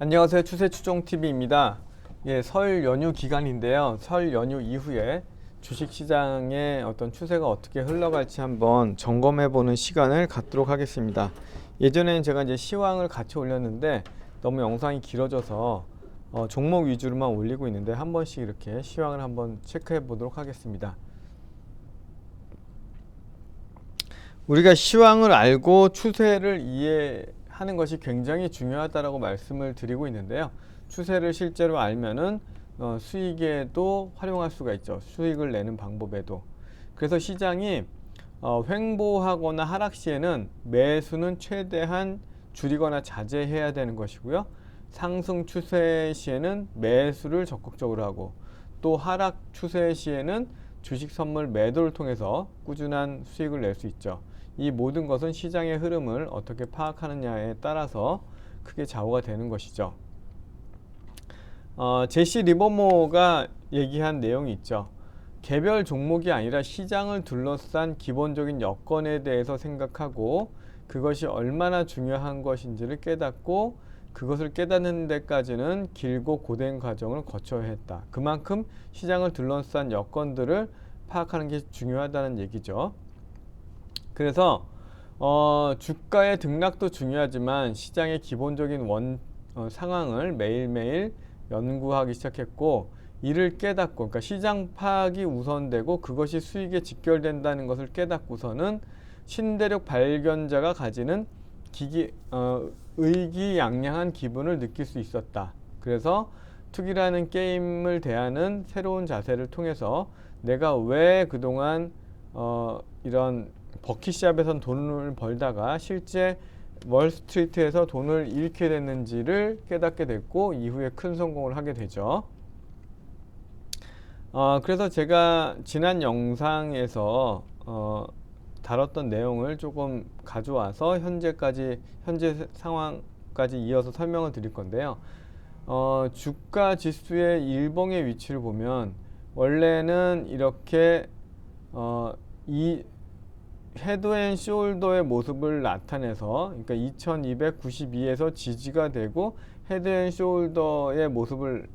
안녕하세요. 추세 추종 TV입니다. 예, 설 연휴 기간인데요. 설 연휴 이후에 주식 시장의 어떤 추세가 어떻게 흘러갈지 한번 점검해 보는 시간을 갖도록 하겠습니다. 예전에는 제가 이제 시황을 같이 올렸는데 너무 영상이 길어져서 어, 종목 위주로만 올리고 있는데 한 번씩 이렇게 시황을 한번 체크해 보도록 하겠습니다. 우리가 시황을 알고 추세를 이해 하는 것이 굉장히 중요하다라고 말씀을 드리고 있는데요. 추세를 실제로 알면은 어, 수익에도 활용할 수가 있죠. 수익을 내는 방법에도. 그래서 시장이 어, 횡보하거나 하락 시에는 매수는 최대한 줄이거나 자제해야 되는 것이고요. 상승 추세 시에는 매수를 적극적으로 하고 또 하락 추세 시에는 주식 선물 매도를 통해서 꾸준한 수익을 낼 수 있죠. 이 모든 것은 시장의 흐름을 어떻게 파악하느냐에 따라서 크게 좌우가 되는 것이죠. 어, 제시 리버모가 얘기한 내용이 있죠. 개별 종목이 아니라 시장을 둘러싼 기본적인 여건에 대해서 생각하고 그것이 얼마나 중요한 것인지를 깨닫고 그것을 깨닫는 데까지는 길고 고된 과정을 거쳐야 했다. 그만큼 시장을 둘러싼 여건들을 파악하는 게 중요하다는 얘기죠. 그래서 어, 주가의 등락도 중요하지만 시장의 기본적인 원 어, 상황을 매일매일 연구하기 시작했고 이를 깨닫고 그러니까 시장 파악이 우선되고 그것이 수익에 직결된다는 것을 깨닫고서는 신대륙 발견자가 가지는 기기 어, 의기양양한 기분을 느낄 수 있었다. 그래서 투기라는 게임을 대하는 새로운 자세를 통해서 내가 왜 그동안 어, 이런 버킷샵에선 돈을 벌다가 실제 월스트리트에서 돈을 잃게 됐는지를 깨닫게 됐고 이후에 큰 성공을 하게 되죠. 어, 그래서 제가 지난 영상에서 어, 다뤘던 내용을 조금 가져와서 현재까지 현재 상황까지 이어서 설명을 드릴 건데요. 어, 주가 지수의 일봉의 위치를 보면 원래는 이렇게 어, 이 헤드앤숄더의 모습을 나타내서 그러니까 2292에서 지지가 되고 헤드앤숄더의 모습을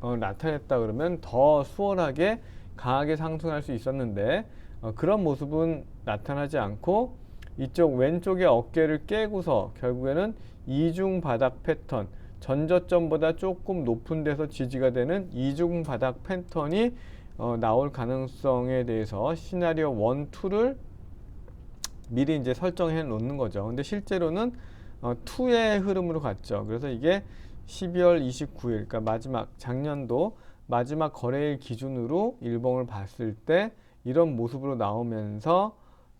어, 나타냈다 그러면 더 수월하게 강하게 상승할 수 있었는데 어, 그런 모습은 나타나지 않고 이쪽 왼쪽의 어깨를 깨고서 결국에는 이중 바닥 패턴 전저점보다 조금 높은 데서 지지가 되는 이중 바닥 패턴이 어, 나올 가능성에 대해서 시나리오 1, 2를 미리 이제 설정해 놓는 거죠. 근데 실제로는 어, 2의 흐름으로 갔죠. 그래서 이게 12월 29일, 그러니까 마지막 작년도 마지막 거래일 기준으로 일봉을 봤을 때 이런 모습으로 나오면서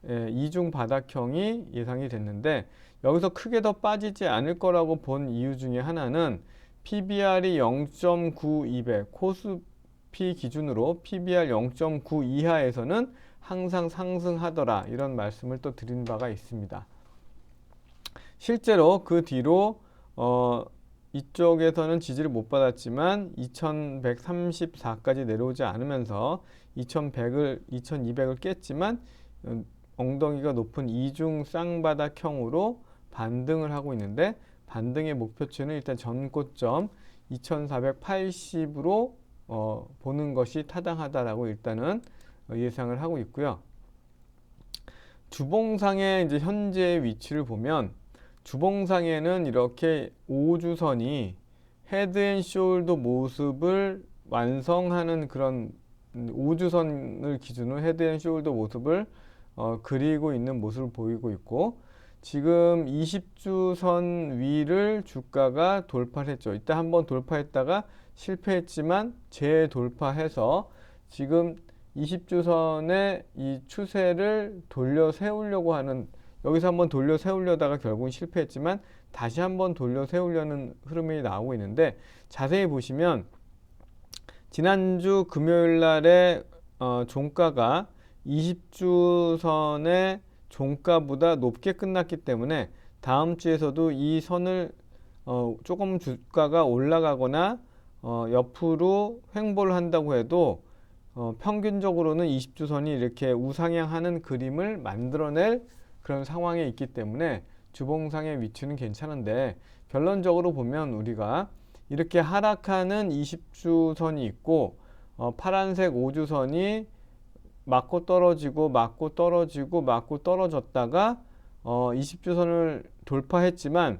예, 이중 바닥형이 예상이 됐는데 여기서 크게 더 빠지지 않을 거라고 본 이유 중에 하나는 PBR이 0.92배, 코스피 기준으로 PBR 0.9 이하에서는 항상 상승하더라 이런 말씀을 또 드린 바가 있습니다. 실제로 그 뒤로 어, 이쪽에서는 지지를 못 받았지만 2134까지 내려오지 않으면서 2100을 2200을 깼지만 어, 엉덩이가 높은 이중 쌍바닥형으로 반등을 하고 있는데 반등의 목표치는 일단 전고점 2480으로 어, 보는 것이 타당하다라고 일단은 예상을 하고 있고요. 주봉상의 이제 현재 위치를 보면 주봉상에는 이렇게 오주선이 헤드앤숄더 모습을 완성하는 그런 오주선을 기준으로 헤드앤숄더 모습을 어, 그리고 있는 모습을 보이고 있고 지금 20주선 위를 주가가 돌파를 했죠. 이때 한번 돌파했다가 실패했지만 재돌파해서 지금 20주선의 이 추세를 돌려 세우려고 하는 여기서 한번 돌려 세우려다가 결국은 실패했지만 다시 한번 돌려 세우려는 흐름이 나오고 있는데 자세히 보시면 지난주 금요일 날에 어, 종가가 20주선의 종가보다 높게 끝났기 때문에 다음 주에서도 이 선을 어, 조금 주가가 올라가거나 어, 옆으로 횡보를 한다고 해도 어, 평균적으로는 20주선이 이렇게 우상향하는 그림을 만들어낼 그런 상황에 있기 때문에 주봉상의 위치는 괜찮은데 결론적으로 보면 우리가 이렇게 하락하는 20주선이 있고 어, 파란색 5주선이 맞고 떨어지고 맞고 떨어지고 맞고 떨어졌다가 어, 20주선을 돌파했지만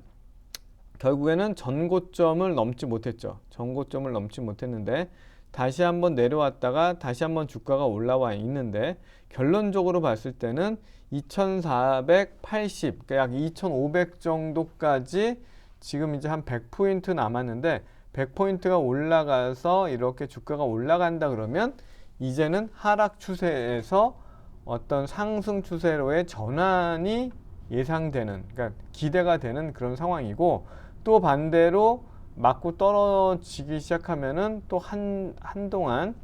결국에는 전고점을 넘지 못했죠. 전고점을 넘지 못했는데 다시 한번 내려왔다가 다시 한번 주가가 올라와 있는데 결론적으로 봤을 때는 2480, 그러니까 약 2500 정도까지 지금 이제 한 100포인트 남았는데 100포인트가 올라가서 이렇게 주가가 올라간다 그러면 이제는 하락 추세에서 어떤 상승 추세로의 전환이 예상되는, 그러니까 기대가 되는 그런 상황이고 또 반대로 맞고 떨어지기 시작하면은 또 한 한동안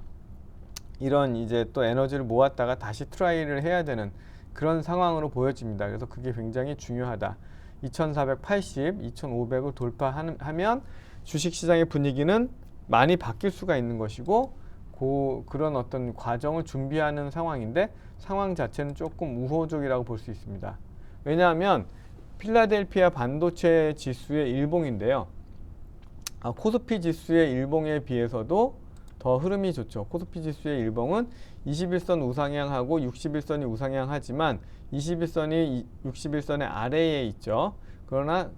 이런 이제 또 에너지를 모았다가 다시 트라이를 해야 되는 그런 상황으로 보여집니다. 그래서 그게 굉장히 중요하다. 2480, 2500을 돌파하면 주식시장의 분위기는 많이 바뀔 수가 있는 것이고 고, 그런 어떤 과정을 준비하는 상황인데 상황 자체는 조금 우호적이라고 볼 수 있습니다. 왜냐하면 필라델피아 반도체 지수의 일봉인데요. 아, 코스피 지수의 일봉에 비해서도 더 흐름이 좋죠. 코스피 지수의 일봉은 21선 우상향하고 61선이 우상향하지만 21선이 61선의 아래에 있죠. 그러나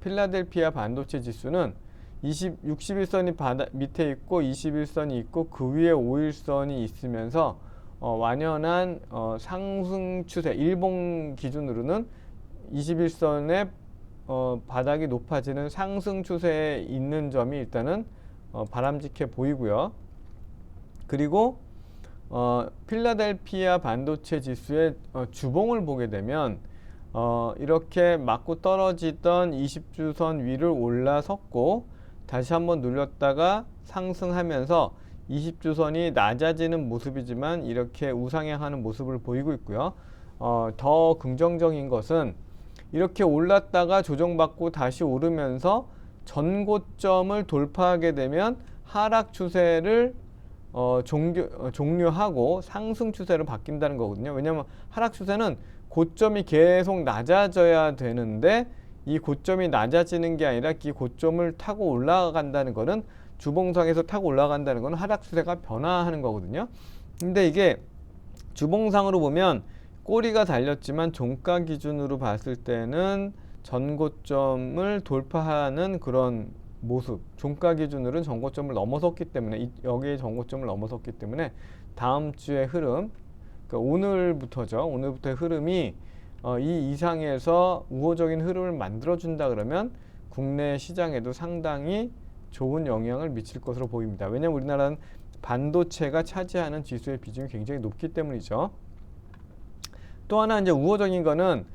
필라델피아 반도체 지수는 20, 61선이 바다, 밑에 있고 21선이 있고 그 위에 5일선이 있으면서 어, 완연한 어, 상승 추세 일봉 기준으로는 21선의 어, 바닥이 높아지는 상승 추세에 있는 점이 일단은 어, 바람직해 보이고요. 그리고 어, 필라델피아 반도체 지수의 어, 주봉을 보게 되면 어, 이렇게 맞고 떨어지던 20주선 위를 올라섰고 다시 한번 눌렸다가 상승하면서 20주선이 낮아지는 모습이지만 이렇게 우상향하는 모습을 보이고 있고요. 어, 더 긍정적인 것은 이렇게 올랐다가 조정받고 다시 오르면서 전고점을 돌파하게 되면 하락 추세를 어, 종교, 어, 종료하고 상승 추세로 바뀐다는 거거든요. 왜냐하면 하락 추세는 고점이 계속 낮아져야 되는데 이 고점이 낮아지는 게 아니라 이 고점을 타고 올라간다는 거는 주봉상에서 타고 올라간다는 거는 하락 추세가 변화하는 거거든요. 근데 이게 주봉상으로 보면 꼬리가 달렸지만 종가 기준으로 봤을 때는 전고점을 돌파하는 그런 모습 종가 기준으로는 전고점을 넘어섰기 때문에 이, 여기에 전고점을 넘어섰기 때문에 다음 주의 흐름 그러니까 오늘부터죠. 오늘부터의 흐름이 어, 이 이상에서 우호적인 흐름을 만들어 준다 그러면 국내 시장에도 상당히 좋은 영향을 미칠 것으로 보입니다. 왜냐하면 우리나라는 반도체가 차지하는 지수의 비중이 굉장히 높기 때문이죠 또 하나 이제 우호적인 거는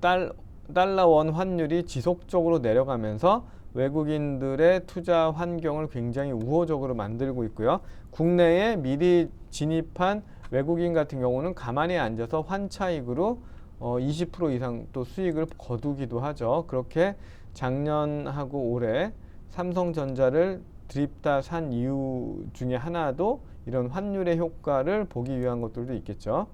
달, 달러 원 환율이 지속적으로 내려가면서 외국인들의 투자 환경을 굉장히 우호적으로 만들고 있고요. 국내에 미리 진입한 외국인 같은 경우는 가만히 앉아서 환차익으로 어, 20% 이상 또 수익을 거두기도 하죠. 그렇게 작년하고 올해 삼성전자를 드립다 산 이유 중에 하나도 이런 환율의 효과를 보기 위한 것들도 있겠죠.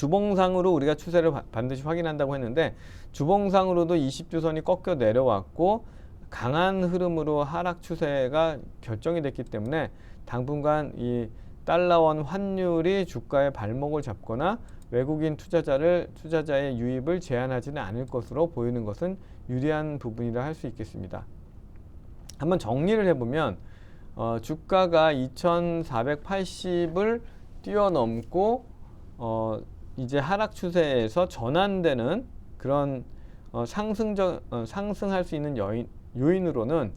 주봉상으로 우리가 추세를 반드시 확인한다고 했는데 주봉상으로도 20주선이 꺾여 내려왔고 강한 흐름으로 하락 추세가 결정이 됐기 때문에 당분간 이 달러원 환율이 주가의 발목을 잡거나 외국인 투자자를 투자자의 유입을 제한하지는 않을 것으로 보이는 것은 유리한 부분이라 할 수 있겠습니다. 한번 정리를 해보면 어, 주가가 2,480을 뛰어넘고 어, 이제 하락 추세에서 전환되는 그런 어, 상승적 어, 상승할 수 있는 여인, 요인으로는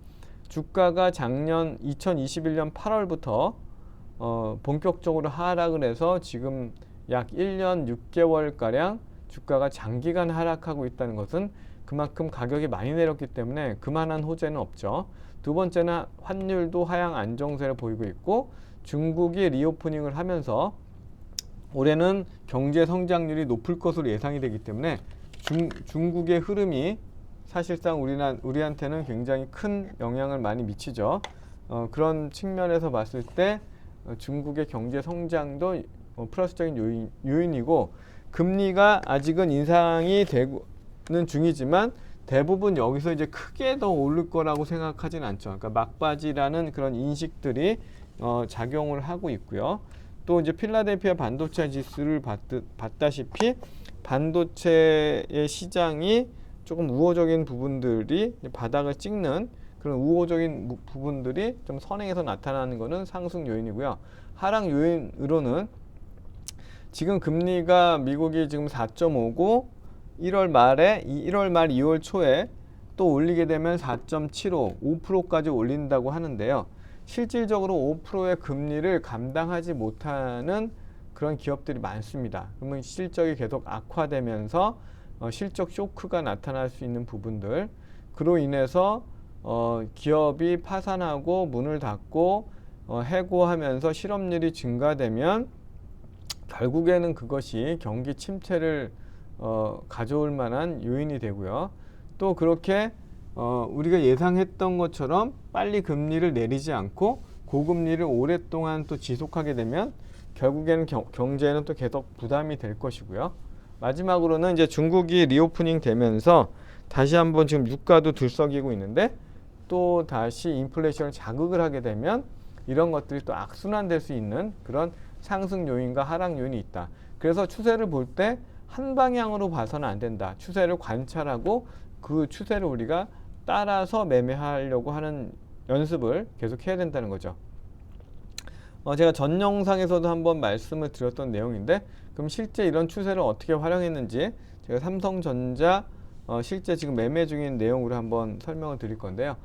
주가가 작년 2021년 8월부터 어, 본격적으로 하락을 해서 지금 약 1년 6개월 가량 주가가 장기간 하락하고 있다는 것은 그만큼 가격이 많이 내렸기 때문에 그만한 호재는 없죠. 두 번째는 환율도 하향 안정세를 보이고 있고 중국이 리오프닝을 하면서 올해는 경제 성장률이 높을 것으로 예상이 되기 때문에 중, 중국의 흐름이 사실상 우리나, 우리한테는 굉장히 큰 영향을 많이 미치죠. 어, 그런 측면에서 봤을 때 어, 중국의 경제 성장도 어, 플러스적인 요인, 요인이고 금리가 아직은 인상이 되는 중이지만 대부분 여기서 이제 크게 더 오를 거라고 생각하진 않죠. 그러니까 막바지라는 그런 인식들이 어, 작용을 하고 있고요. 또 이제 필라델피아 반도체 지수를 봤듯, 봤다시피 반도체의 시장이 조금 우호적인 부분들이 바닥을 찍는 그런 우호적인 무- 부분들이 좀 선행해서 나타나는 것은 상승 요인이고요. 하락 요인으로는 지금 금리가 미국이 지금 4.5고 1월 말에 이 1월 말 2월 초에 또 올리게 되면 4.75, 5%까지 올린다고 하는데요. 실질적으로 5%의 금리를 감당하지 못하는 그런 기업들이 많습니다. 그러면 실적이 계속 악화되면서 어, 실적 쇼크가 나타날 수 있는 부분들 그로 인해서 어, 기업이 파산하고 문을 닫고 어, 해고하면서 실업률이 증가되면 결국에는 그것이 경기 침체를 어, 가져올 만한 요인이 되고요. 또 그렇게 어, 우리가 예상했던 것처럼 빨리 금리를 내리지 않고 고금리를 오랫동안 또 지속하게 되면 결국에는 경, 경제에는 또 계속 부담이 될 것이고요. 마지막으로는 이제 중국이 리오프닝 되면서 다시 한번 지금 유가도 들썩이고 있는데 또 다시 인플레이션을 자극을 하게 되면 이런 것들이 또 악순환될 수 있는 그런 상승 요인과 하락 요인이 있다. 그래서 추세를 볼 때 한 방향으로 봐서는 안 된다. 추세를 관찰하고 그 추세를 우리가 따라서 매매하려고 하는 연습을 계속 해야 된다는 거죠. 어, 제가 전 영상에서도 한번 말씀을 드렸던 내용인데 그럼 실제 이런 추세를 어떻게 활용했는지 제가 삼성전자 어, 실제 지금 매매 중인 내용으로 한번 설명을 드릴 건데요.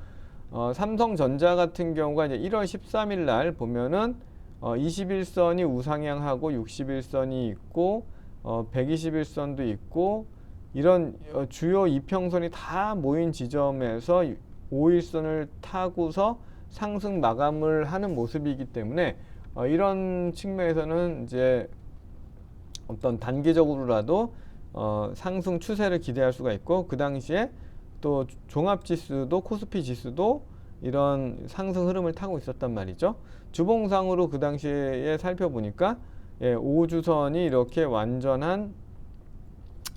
어, 삼성전자 같은 경우가 이제 1월 13일 날 보면은 어, 21선이 우상향하고 61선이 있고 어, 121선도 있고 이런 어, 주요 이평선이 다 모인 지점에서 5일선을 타고서 상승 마감을 하는 모습이기 때문에 어, 이런 측면에서는 이제 어떤 단기적으로라도 어, 상승 추세를 기대할 수가 있고 그 당시에 또 종합 지수도 코스피 지수도 이런 상승 흐름을 타고 있었단 말이죠. 주봉상으로 그 당시에 살펴보니까 예, 5주선이 이렇게 완전한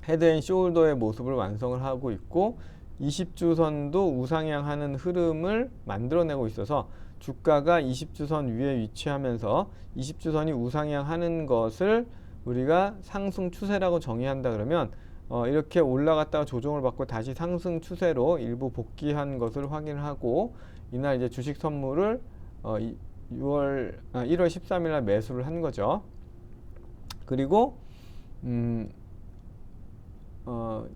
헤드앤숄더의 모습을 완성을 하고 있고 20주선도 우상향하는 흐름을 만들어내고 있어서 주가가 20주선 위에 위치하면서 20주선이 우상향하는 것을 우리가 상승 추세라고 정의한다 그러면 어, 이렇게 올라갔다가 조정을 받고 다시 상승 추세로 일부 복귀한 것을 확인하고 이날 이제 주식 선물을 어, 6월 아, 1월 13일 날 매수를 한 거죠. 그리고 음, 어,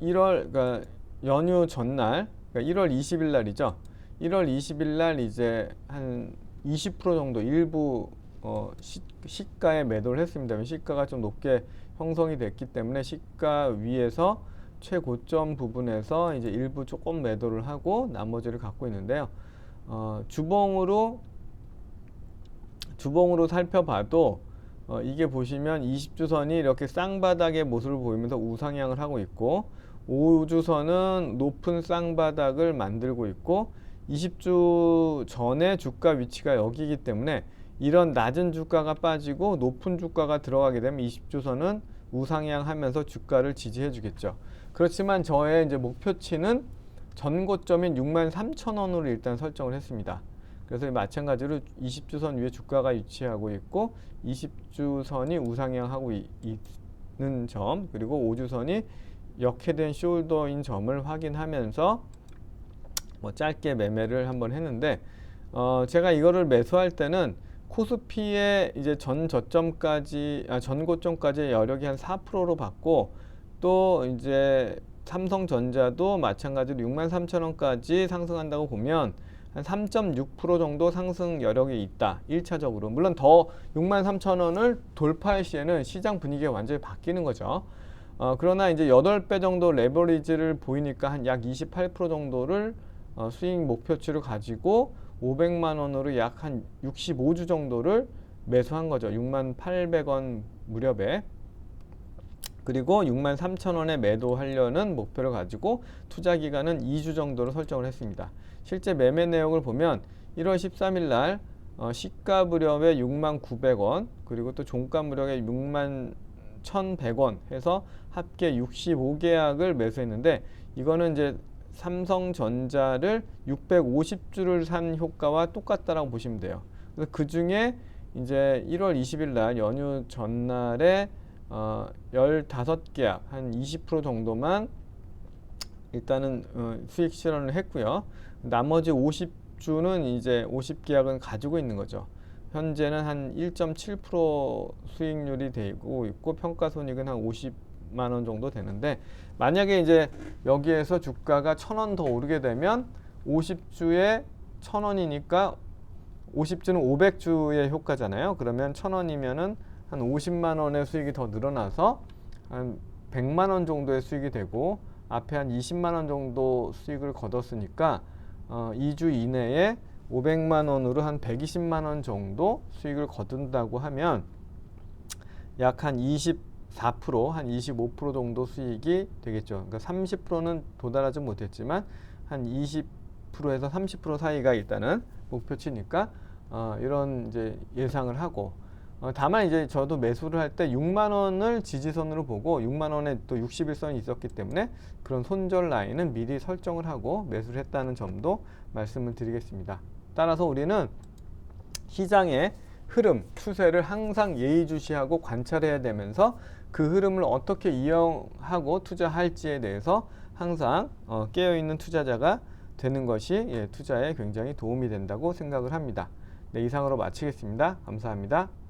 1월 그러니까 연휴 전날 그러니까 1월 20일 날이죠. 1월 20일 날 이제 한 20% 정도 일부 어, 시, 시가에 매도를 했습니다. 시가가 좀 높게 형성이 됐기 때문에 시가 위에서 최고점 부분에서 이제 일부 조금 매도를 하고 나머지를 갖고 있는데요. 어, 주봉으로 주봉으로 살펴봐도 어, 이게 보시면 20주선이 이렇게 쌍바닥의 모습을 보이면서 우상향을 하고 있고 5주선은 높은 쌍바닥을 만들고 있고 20주 전에 주가 위치가 여기이기 때문에 이런 낮은 주가가 빠지고 높은 주가가 들어가게 되면 20주선은 우상향하면서 주가를 지지해 주겠죠. 그렇지만 저의 이제 목표치는 전고점인 6만 3천 원으로 일단 설정을 했습니다. 그래서 마찬가지로 20주선 위에 주가가 위치하고 있고 20주선이 우상향하고 이- 있는 점 그리고 5주선이 역해된 숄더인 점을 확인하면서 뭐 짧게 매매를 한번 했는데 어 제가 이거를 매수할 때는 코스피의 이제 전 저점까지 아 전 고점까지 여력이 한 4%로 받고 또 이제 삼성전자도 마찬가지로 6만 3천 원까지 상승한다고 보면 한 3.6% 정도 상승 여력이 있다. 1차적으로. 물론 더 6만 3천 원을 돌파할 시에는 시장 분위기가 완전히 바뀌는 거죠. 어, 그러나 이제 8배 정도 레버리지를 보이니까 한 약 28% 정도를 어, 수익 목표치를 가지고 500만 원으로 약 한 65주 정도를 매수한 거죠. 6만 800원 무렵에. 그리고 6만 3천 원에 매도하려는 목표를 가지고 투자 기간은 2주 정도로 설정을 했습니다. 실제 매매 내용을 보면 1월 13일 날 어, 시가 무렵에 6만 900원 그리고 또 종가 무렵에 6만 1,100원 해서 합계 65계약을 매수했는데 이거는 이제 삼성전자를 650주를 산 효과와 똑같다라고 보시면 돼요. 그래서 그 중에 이제 1월 20일 날 연휴 전날에 어 15계약 한 20% 정도만 일단은 어, 수익 실현을 했고요. 나머지 50주는 이제 50계약은 가지고 있는 거죠. 현재는 한 1.7% 수익률이 되고 있고 평가 손익은 한 50만 원 정도 되는데 만약에 이제 여기에서 주가가 1,000원 더 오르게 되면 50주에 1,000원이니까 50주는 500주의 효과잖아요. 그러면 1,000원이면은 한 50만 원의 수익이 더 늘어나서 한 100만 원 정도의 수익이 되고 앞에 한 20만 원 정도 수익을 거뒀으니까 어, 2주 이내에 500만 원으로 한 120만 원 정도 수익을 거둔다고 하면 약 한 24%, 한 25% 정도 수익이 되겠죠. 그러니까 30%는 도달하지 못했지만 한 20%에서 30% 사이가 일단은 목표치니까 어, 이런 이제 예상을 하고 어, 다만 이제 저도 매수를 할 때 6만 원을 지지선으로 보고 6만 원에 또 60일선이 있었기 때문에 그런 손절 라인은 미리 설정을 하고 매수를 했다는 점도 말씀을 드리겠습니다. 따라서 우리는 시장의 흐름, 추세를 항상 예의주시하고 관찰해야 되면서 그 흐름을 어떻게 이용하고 투자할지에 대해서 항상 어, 깨어있는 투자자가 되는 것이 예, 투자에 굉장히 도움이 된다고 생각을 합니다. 네, 이상으로 마치겠습니다. 감사합니다.